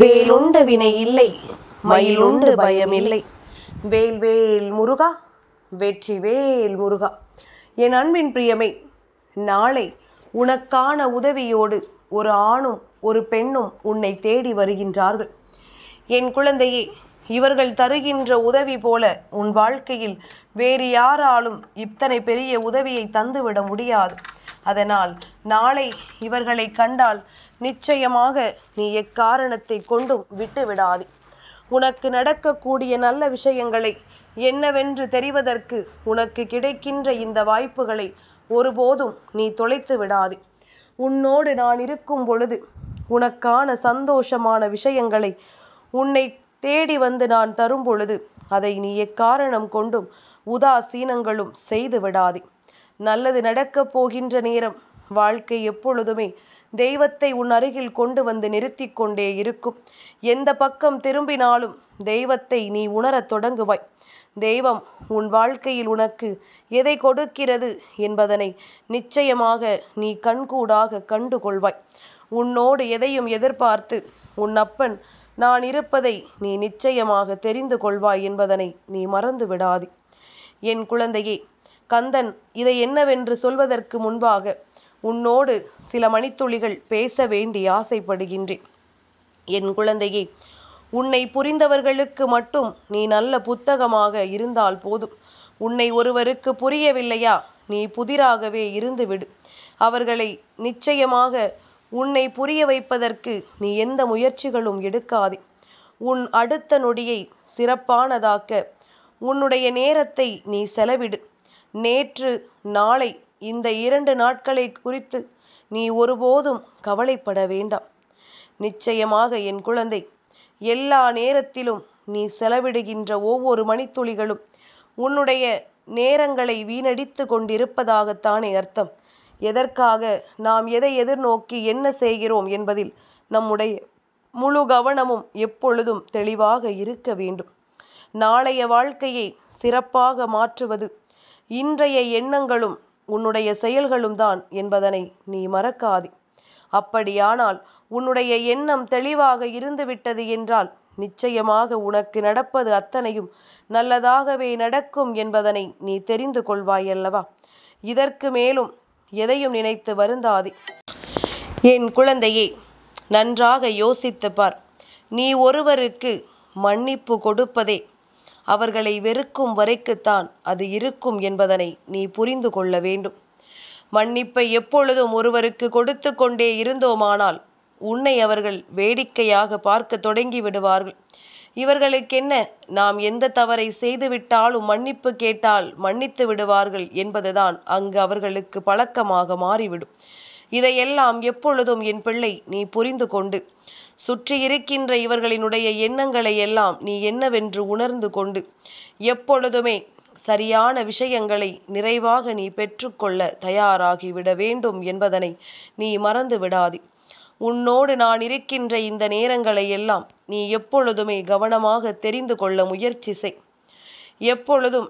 வேலுண்ட வினை இல்லை மயிலுண்டு பயம் இல்லை வேல் வேல் முருகா வெற்றி வேல் முருகா. என் அன்பின் பிரியமே நாளை உனக்கான உதவியோடு ஒரு ஆணும் ஒரு பெண்ணும் உன்னை தேடி வருகின்றார்கள். என் குழந்தையே இவர்கள் தருகின்ற உதவி போல உன் வாழ்க்கையில் வேறு யாராலும் இத்தனை பெரிய உதவியை தந்துவிட முடியாது. அதனால் நாளை இவர்களை கண்டால் நிச்சயமாக நீ எக்காரணத்தை கொண்டும் விட்டு விடாதே உனக்கு நடக்கக்கூடிய நல்ல விஷயங்களை என்னவென்று தெரிவதற்கு உனக்கு கிடைக்கின்ற இந்த வாய்ப்புகளை ஒருபோதும் நீ தொலைத்து விடாதே. உன்னோடு நான் இருக்கும் பொழுது உனக்கான சந்தோஷமான விஷயங்களை உன்னை தேடி வந்து நான் தரும் பொழுது அதை நீ எக்காரணம் கொண்டும் உதாசீனங்களும் செய்து விடாதே. நல்லது நடக்கப் போகின்ற நேரம் வாழ்க்கை எப்பொழுதுமே தெய்வத்தை உன் அருகில் கொண்டு வந்து நிறுத்தி கொண்டே இருக்கும். எந்த பக்கம் திரும்பினாலும் தெய்வத்தை நீ உணரத் தொடங்குவாய். தெய்வம் உன் வாழ்க்கையில் உனக்கு எதை கொடுக்கிறது என்பதனை நிச்சயமாக நீ கண்கூடாக கண்டு கொள்வாய் உன்னோடு எதையும் எதிர்பார்த்து உன் அப்பன் நான் இருப்பதை நீ நிச்சயமாக தெரிந்து கொள்வாய் என்பதனை நீ மறந்து விடாதே. என் குழந்தையே கந்தன் இதை என்னவென்று சொல்வதற்கு முன்பாக உன்னோடு சில மணித்துளிகள் பேச வேண்டி ஆசைப்படுகின்றேன். என் குழந்தையே உன்னை புரிந்தவர்களுக்கு மட்டும் நீ நல்ல புத்தகமாக இருந்தால் போதும். உன்னை ஒருவருக்கு புரியவில்லையா நீ புதிராகவே இருந்துவிடு. அவர்களை நிச்சயமாக உன்னை புரிய வைப்பதற்கு நீ எந்த முயற்சிகளும் எடுக்காதே. உன் அடுத்த நொடியை சிறப்பானதாக்க உன்னுடைய நேரத்தை நீ செலவிடு. நேற்று நாளை இந்த இரண்டு நாட்களை குறித்து நீ ஒருபோதும் கவலைப்பட வேண்டாம். நிச்சயமாக என் குழந்தை எல்லா நேரத்திலும் நீ செலவிடுகின்ற ஒவ்வொரு மணித்துளிகளும் உன்னுடைய நேரங்களை வீணடித்து கொண்டிருப்பதாகத்தானே அர்த்தம். எதற்காக நாம் எதை எதிர்நோக்கி என்ன செய்கிறோம் என்பதில் நம்முடைய முழு கவனமும் எப்பொழுதும் தெளிவாக இருக்க வேண்டும். நாளைய வாழ்க்கையை சிறப்பாக மாற்றுவது இன்றைய எண்ணங்களும் உன்னுடைய செயல்களும் தான் என்பதனை நீ மறக்காதே. அப்படியானால் உன்னுடைய எண்ணம் தெளிவாக இருந்துவிட்டது என்றால் நிச்சயமாக உனக்கு நடப்பது அத்தனையும் நல்லதாகவே நடக்கும் என்பதனை நீ தெரிந்து கொள்வாய் அல்லவா? இதற்கு மேலும் எதையும் நினைத்து வருந்தாதே. என் குழந்தையே நன்றாக யோசித்து பார். நீ ஒருவருக்கு மன்னிப்பு கொடுப்பதே அவர்களை வெறுக்கும் வரைக்குத்தான் அது இருக்கும் என்பதனை நீ புரிந்து கொள்ள வேண்டும். மன்னிப்பை எப்பொழுதும் ஒருவருக்கு கொடுத்து கொண்டே இருந்தோமானால் உன்னை அவர்கள் வேடிக்கையாக பார்க்க தொடங்கி விடுவார்கள். இவர்களுக்கென்ன? நாம் எந்த தவறை செய்துவிட்டாலும் மன்னிப்பு கேட்டால் மன்னித்து விடுவார்கள் என்பதுதான் அங்கு அவர்களுக்கு பழக்கமாக மாறிவிடும். இதையெல்லாம் எப்பொழுதும் என் பிள்ளை நீ புரிந்து கொண்டு. சுற்றி இருக்கின்ற இவர்களினுடைய எண்ணங்களை எல்லாம் நீ என்னவென்று உணர்ந்து கொண்டு. எப்பொழுதுமே சரியான விஷயங்களை நிறைவாக நீ பெற்றுக்கொள்ள தயாராகிவிட வேண்டும் என்பதனை நீ மறந்து விடாதே. உன்னோடு நான் இருக்கின்ற இந்த நேரங்களை எல்லாம் நீ எப்பொழுதுமே கவனமாக தெரிந்து கொள்ள முயற்சி செய். எப்பொழுதும்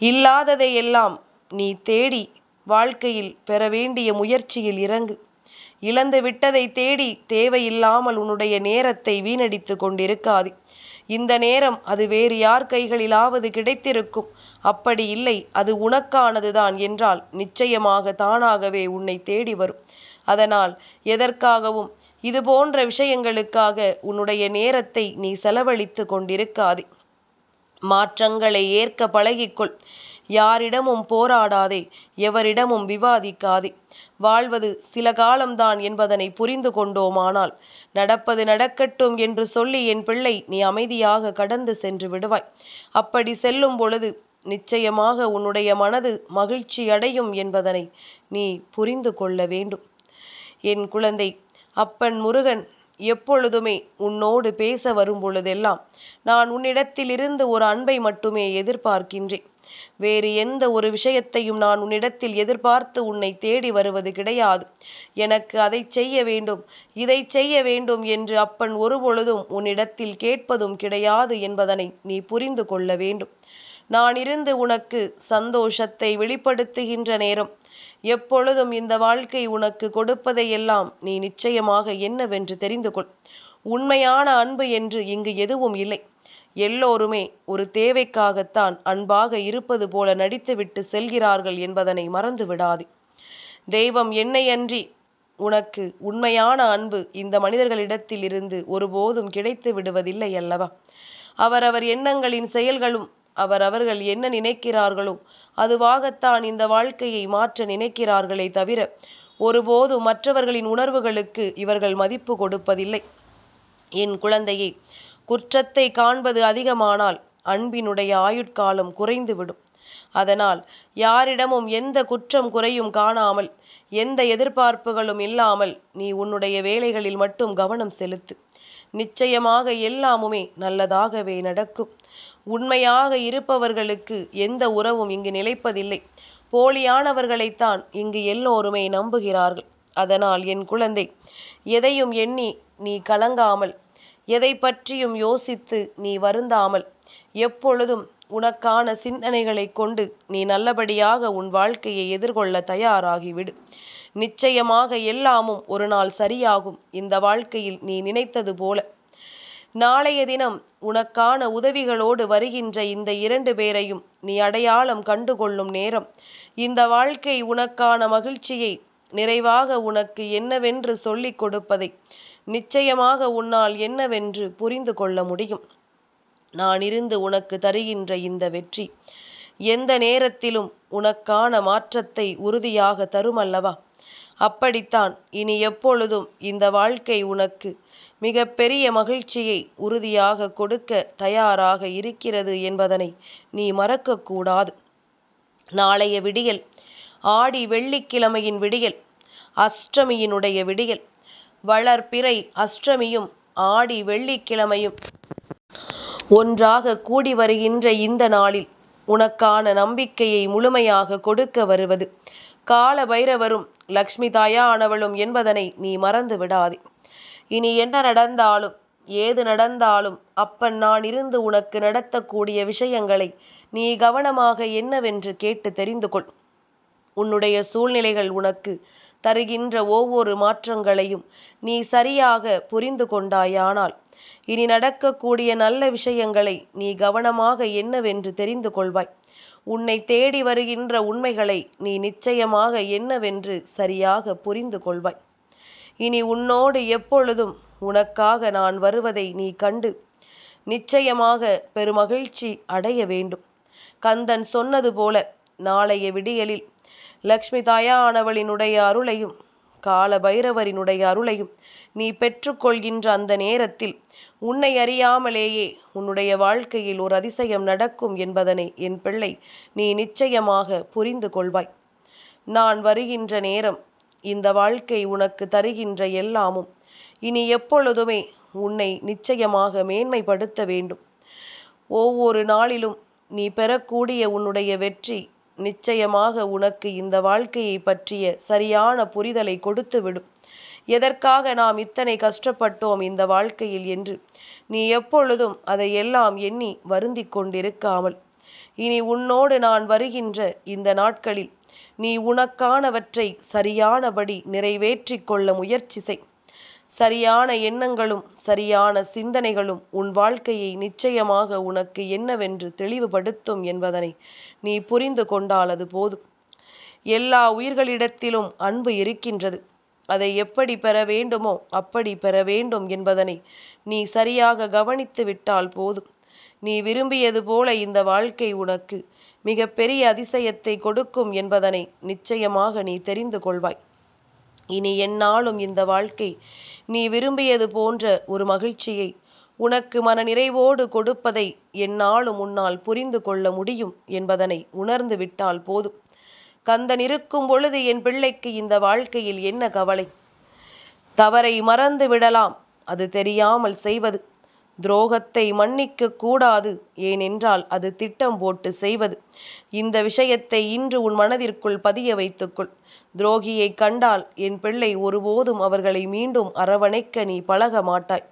இல்லாததையெல்லாம் நீ தேடி வாழ்க்கையில் பெற வேண்டிய முயற்சியில் இறங்கு. இழந்து விட்டதை தேடி தேவையில்லாமல் உன்னுடைய நேரத்தை வீணடித்து கொண்டிருக்காது. இந்த நேரம் அது வேறு யார் கைகளிலாவது கிடைத்திருக்கும். அப்படி இல்லை அது உனக்கானதுதான் என்றால் நிச்சயமாக தானாகவே உன்னை தேடி வரும். அதனால் எதற்காகவும் இது போன்ற விஷயங்களுக்காக உன்னுடைய நேரத்தை நீ செலவழித்து கொண்டிருக்காதே. மாற்றங்களை ஏற்க பழகிக்கொள். யாரிடமும் போராடாதே எவரிடமும் விவாதிக்காதே. வாழ்வது சில காலம்தான் என்பதனை புரிந்து கொண்டோமானால் நடப்பது நடக்கட்டும் என்று சொல்லி என் பிள்ளை நீ அமைதியாக கடந்து சென்று விடுவாய். அப்படி செல்லும் பொழுது நிச்சயமாக உன்னுடைய மனது மகிழ்ச்சி அடையும் என்பதனை நீ புரிந்து கொள்ள வேண்டும். என் குழந்தை அப்பன் முருகன் எப்பொழுதுமே உன்னோடு பேச வரும்பொழுதெல்லாம் நான் உன்னிடத்திலிருந்து ஒரு அன்பை மட்டுமே எதிர்பார்க்கின்றேன். வேறு எந்த ஒரு விஷயத்தையும் நான் உன்னிடத்தில் எதிர்பார்த்து உன்னை தேடி வருவது கிடையாது. எனக்கு அதை செய்ய வேண்டும் இதை செய்ய வேண்டும் என்று அப்பன் ஒருபொழுதும் உன்னிடத்தில் கேட்பதும் கிடையாது என்பதனை நீ புரிந்து கொள்ள வேண்டும். நான் இருந்து உனக்கு சந்தோஷத்தை வெளிப்படுத்துகின்ற நேரம். எப்பொழுதும் இந்த வாழ்க்கை உனக்கு கொடுப்பதையெல்லாம் நீ நிச்சயமாக என்னவென்று தெரிந்து கொள். உண்மையான அன்பு என்று இங்கு எதுவும் இல்லை. எல்லோருமே ஒரு தேவைக்காகத்தான் அன்பாக இருப்பது போல நடித்துவிட்டு செல்கிறார்கள் என்பதனை மறந்து விடாதே. தெய்வம் என்னையன்றி உனக்கு உண்மையான அன்பு இந்த மனிதர்களிடத்தில் இருந்து ஒருபோதும் கிடைத்து விடுவதில்லை அல்லவா? அவரவர் எண்ணங்களின் செயல்களும் அவர் அவர்கள் என்ன நினைக்கிறார்களோ அதுவாகத்தான் இந்த வாழ்க்கையை மாற்ற நினைக்கிறார்களே தவிர ஒருபோதும் மற்றவர்களின் உணர்வுகளுக்கு இவர்கள் மதிப்பு கொடுப்பதில்லை. என் குழந்தையை குற்றத்தை காண்பது அதிகமானால் அன்பினுடைய ஆயுட்காலம் குறைந்துவிடும். அதனால் யாரிடமும் எந்த குற்றம் குறையும் காணாமல் எந்த எதிர்பார்ப்புகளும் இல்லாமல் நீ உன்னுடைய வேலைகளில் மட்டும் கவனம் செலுத்து. நிச்சயமாக எல்லாமுமே நல்லதாகவே நடக்கும். உண்மையாக இருப்பவர்களுக்கு எந்த உறவும் இங்கு நிலைப்பதில்லை. போலியானவர்களைத்தான் இங்கு எல்லோருமே நம்புகிறார்கள். அதனால் என் குழந்தை எதையும் எண்ணி நீ கலங்காமல் எதை பற்றியும் யோசித்து நீ வருந்தாமல் எப்பொழுதும் உனக்கான சிந்தனைகளை கொண்டு நீ நல்லபடியாக உன் வாழ்க்கையை எதிர்கொள்ள தயாராகிவிடு. நிச்சயமாக எல்லாமும் ஒரு நாள் சரியாகும். இந்த வாழ்க்கையில் நீ நினைத்தது போல. நாளைய தினம் உனக்கான உதவிகளோடு வருகின்ற இந்த இரண்டு பேரையும் நீ அடையாளம் கண்டுகொள்ளும் நேரம். இந்த வாழ்க்கை உனக்கான மகிழ்ச்சியை நிறைவாக உனக்கு என்னவென்று சொல்லிக் கொடுப்பதை நிச்சயமாக உன்னால் என்னவென்று புரிந்து கொள்ள முடியும். நான் இருந்து உனக்கு தருகின்ற இந்த வெற்றி எந்த நேரத்திலும் உனக்கான மாற்றத்தை உறுதியாக தருமல்லவா? அப்படித்தான் இனி எப்பொழுதும் இந்த வாழ்க்கை உனக்கு மிக பெரிய மகிழ்ச்சியை உறுதியாக கொடுக்க தயாராக இருக்கிறது என்பதனை நீ மறக்கக்கூடாது. நாளைய விடியல் ஆடி வெள்ளிக்கிழமையின் விடியல் அஷ்டமியினுடைய விடியல். வளர்பிறை அஷ்டமியும் ஆடி வெள்ளிக்கிழமையும். ஒன்றாக கூடி வருகின்ற இந்த நாளில் உனக்கான நம்பிக்கையை முழுமையாக கொடுக்க வருவது. கால பைரவரும் லக்ஷ்மி தாயானவளும் என்பதனை நீ மறந்து விடாதே. இனி என்ன நடந்தாலும் ஏது நடந்தாலும் அப்பன் நான் இருந்து உனக்கு நடத்தக்கூடிய விஷயங்களை நீ கவனமாக என்னவென்று கேட்டு தெரிந்து கொள் உன்னுடைய சூழ்நிலைகள் உனக்கு தருகின்ற ஒவ்வொரு மாற்றங்களையும் நீ சரியாக புரிந்து கொண்டாயானால் இனி நடக்கக்கூடிய நல்ல விஷயங்களை நீ கவனமாக என்னவென்று தெரிந்து கொள்வாய். உன்னை தேடி வருகின்ற உண்மைகளை நீ நிச்சயமாக என்னவென்று சரியாக புரிந்து கொள்வாய். இனி உன்னோடு எப்பொழுதும் உனக்காக நான் வருவதை நீ கண்டு நிச்சயமாக பெருமகிழ்ச்சி அடைய வேண்டும். கந்தன் சொன்னது போல நாளைய விடியலில் லக்ஷ்மி தாயானவளினுடைய அருளையும் கால பைரவரினுடைய அருளையும் நீ பெற்றுக்கொள்கின்ற அந்த நேரத்தில் உன்னை அறியாமலேயே உன்னுடைய வாழ்க்கையில் ஒரு அதிசயம் நடக்கும் என்பதனை என் பிள்ளை நீ நிச்சயமாக புரிந்து கொள்வாய். நான் வருகின்ற நேரம் இந்த வாழ்க்கை உனக்கு தருகின்ற எல்லாமும் இனி எப்பொழுதுமே உன்னை நிச்சயமாக மேன்மைப்படுத்த வேண்டும். ஒவ்வொரு நாளிலும் நீ பெறக்கூடிய உன்னுடைய வெற்றி நிச்சயமாக உனக்கு இந்த வாழ்க்கையை பற்றிய சரியான புரிதலை கொடுத்துவிடும். எதற்காக நாம் இத்தனை கஷ்டப்பட்டோம் இந்த வாழ்க்கையில் என்று நீ எப்பொழுதும் அதை எல்லாம் எண்ணி வருந்தி கொண்டிருக்காமல். இனி உன்னோடு நான் வருகின்ற இந்த நாட்களில் நீ உனக்கானவற்றை சரியானபடி நிறைவேற்றி கொள்ள முயற்சி செய். சரியான எண்ணங்களும் சரியான சிந்தனைகளும் உன் வாழ்க்கையை நிச்சயமாக உனக்கு என்னவென்று தெளிவுபடுத்தும் என்பதனை நீ புரிந்து கொண்டால் அது போதும். எல்லா உயிர்களிடத்திலும் அன்பு இருக்கின்றது. அதை எப்படி பெற வேண்டுமோ அப்படி பெற வேண்டும் என்பதனை நீ சரியாக கவனித்து விட்டால் போதும். நீ விரும்பியது போல இந்த வாழ்க்கை உனக்கு மிகப்பெரிய அதிசயத்தை கொடுக்கும் என்பதனை நிச்சயமாக நீ தெரிந்து கொள்வாய். இனி என்னாலும் இந்த வாழ்க்கை நீ விரும்பியது போன்ற ஒரு மகிழ்ச்சியை உனக்கு மன நிறைவோடு கொடுப்பதை என்னாலும் உன்னால் புரிந்து கொள்ள முடியும் என்பதனை உணர்ந்து விட்டால் போதும். கந்தன் இருக்கும் பொழுது என் பிள்ளைக்கு இந்த வாழ்க்கையில் என்ன கவலை? தவறை மறந்து விடலாம். அது தெரியாமல் செய்வது. துரோகத்தை மன்னிக்க கூடாது. ஏனென்றால் அது திட்டம் போட்டு செய்வது. இந்த விஷயத்தை இன்று உன் மனதிற்குள் பதிய வைத்துக்கொள். துரோகியை கண்டால் என் பிள்ளை ஒருபோதும் அவர்களை மீண்டும் அரவணைக்க நீ பழக மாட்டாய்.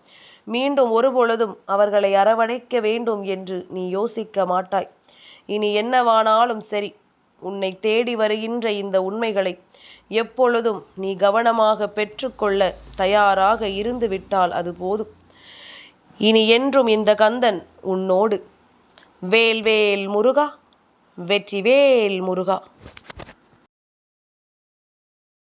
மீண்டும் ஒருபொழுதும் அவர்களை அரவணைக்க வேண்டும் என்று நீ யோசிக்க மாட்டாய். இனி என்னவானாலும் சரி உன்னை தேடி வருகின்ற இந்த உண்மைகளை எப்பொழுதும் நீ கவனமாக பெற்றுக்கொள்ள தயாராக இருந்துவிட்டால் அது போதும். இனி என்றும் இந்த கந்தன் உன்னோடு. வேல்வேல் முருகா வெற்றி வேல் முருகா.